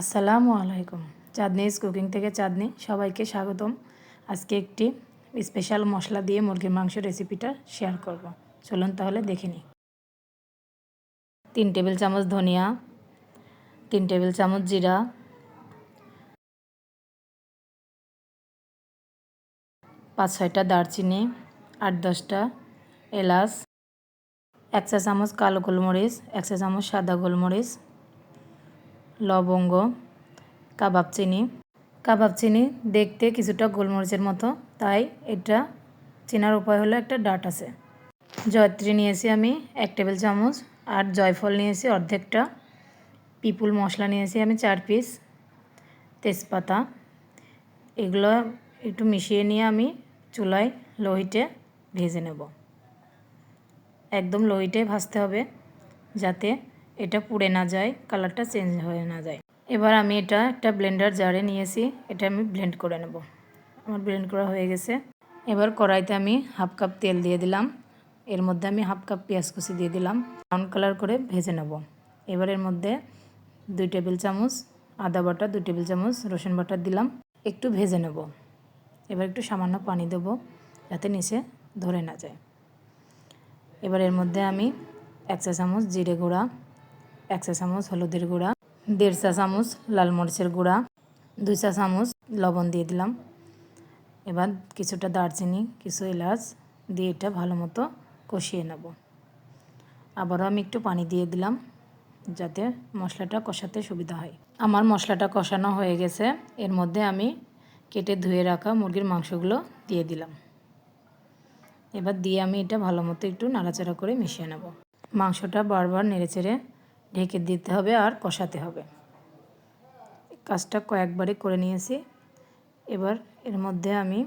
আসসালামু আলাইকুম। চাঁদনিজ কুকিং থেকে চাঁদনি, সবাইকে স্বাগতম। আজকে একটি স্পেশাল মশলা দিয়ে মুরগির মাংস রেসিপিটা শেয়ার করব। চলুন তাহলে দেখে নিই। তিন টেবিল চামচ ধনিয়া, তিন টেবিল চামচ জিরা, পাঁচ ছয়টা দারচিনি, আট দশটা এলাচ, এক চা চামচ কালো গোলমরিচ, এক চা চামচ সাদা গোলমরিচ লবঙ্গ, কাবাব চিনি। কাবাব চিনি দেখতে কিছুটা গোলমরিচের মতো, তাই এটা চেনার উপায় হলো একটা ডাট আছে। জয়ত্রী নিয়েছি আমি এক টেবিল চামচ আর জয়ফল নিয়েছি অর্ধেকটা। পিপুল মশলা নিয়েছি আমি চার পিস। তেজপাতা, এগুলো একটু মিশিয়ে নিয়ে আমি চুলায় লোহিটে ভেজে নেব। একদম লোহিটে ভাজতে হবে যাতে এটা পুড়ে না যায় কালারটা চেঞ্জ হয়ে না যায়। এবার আমি এটা একটা ব্লেন্ডার জারে নিয়েছি, এটা আমি ব্লেন্ড করে নেব। আমার ব্লেন্ড করা হয়ে গেছে। এবার কড়াইতে আমি হাফ কাপ তেল দিয়ে দিলাম। এর মধ্যে আমি হাফ কাপ পেঁয়াজ কুচি দিয়ে দিলাম। ব্রাউন কালার করে ভেজে নেব। এবার এর মধ্যে দুই টেবিল চামচ, আদা বাটা, দুই টেবিল চামচ রসুন বাটা দিলাম। একটু ভেজে নেব। এবার একটু সামান্য পানি দেবো, যাতে নিচে ধরে না যায়। এবার এর মধ্যে আমি এক চা চামচ জিরে গুঁড়া এক চা চামচ হলুদের গুঁড়া দেড় চামচ লাল মরিচের গুঁড়া দুই চামচ লবণ দিয়ে দিলাম। এবার কিছুটা দারচিনি, কিছু এলাচ দিয়ে এটা ভালো মতো কষিয়ে নেব। আবারও আমি একটু পানি দিয়ে দিলাম যাতে মশলাটা কষাতে সুবিধা হয়। আমার মশলাটা কষানো হয়ে গেছে, এর মধ্যে আমি কেটে ধুয়ে রাখা মুরগির মাংসগুলো দিয়ে দিলাম। এবার দিয়ে আমি এটা ভালো মতো একটু নাড়াচাড়া করে মিশিয়ে নেব। মাংসটা বারবার নেড়েচেড়ে ঢেকে দিতে হবে আর কষাতে হবে। কাজটা কয়েকবারই করে নিয়েছি। এবার এর মধ্যে আমি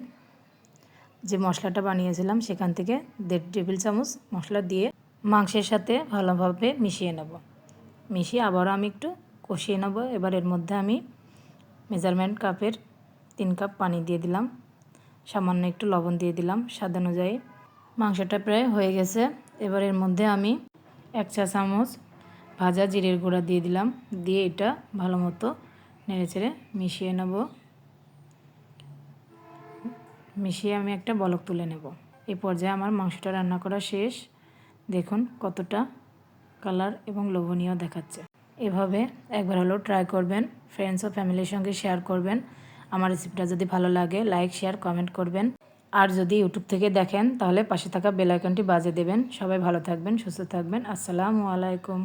যে মশলাটা বানিয়েছিলাম সেখান থেকে দেড় টেবিল চামচ মশলা দিয়ে মাংসের সাথে ভালোভাবে মিশিয়ে নেব। মিশিয়ে আবারও আমি একটু কষিয়ে নেব। এবার এর মধ্যে আমি মেজারমেন্ট কাপের তিন কাপ পানি দিয়ে দিলাম। সামান্য একটু লবণ দিয়ে দিলাম স্বাদ অনুযায়ী। মাংসটা প্রায় হয়ে গেছে। এবার এর মধ্যে আমি এক চা চামচ ভাজা জিরের গুঁড়া দিয়ে দিলাম। দিয়ে এটা ভালো মতো নেড়ে চেড়ে মিশিয়ে নেব। মিশিয়ে আমি একটা বলক তুলে নেব। এই পর্যায়ে আমার মাংসটা রান্না করা শেষ। দেখুন কতটা কালার এবং লোভনীয় দেখাচ্ছে। এভাবে একবার হলেও ট্রাই করবেন। ফ্রেন্ডস ও ফ্যামিলির সঙ্গে শেয়ার করবেন। আমার রেসিপিটা যদি ভালো লাগে, লাইক, শেয়ার, কমেন্ট করবেন। আর যদি ইউটিউব থেকে দেখেন, তাহলে পাশে থাকা বেল বেলাইকনটি বাজে দেবেন। সবাই ভালো থাকবেন, সুস্থ থাকবেন। আসসালামু আলাইকুম।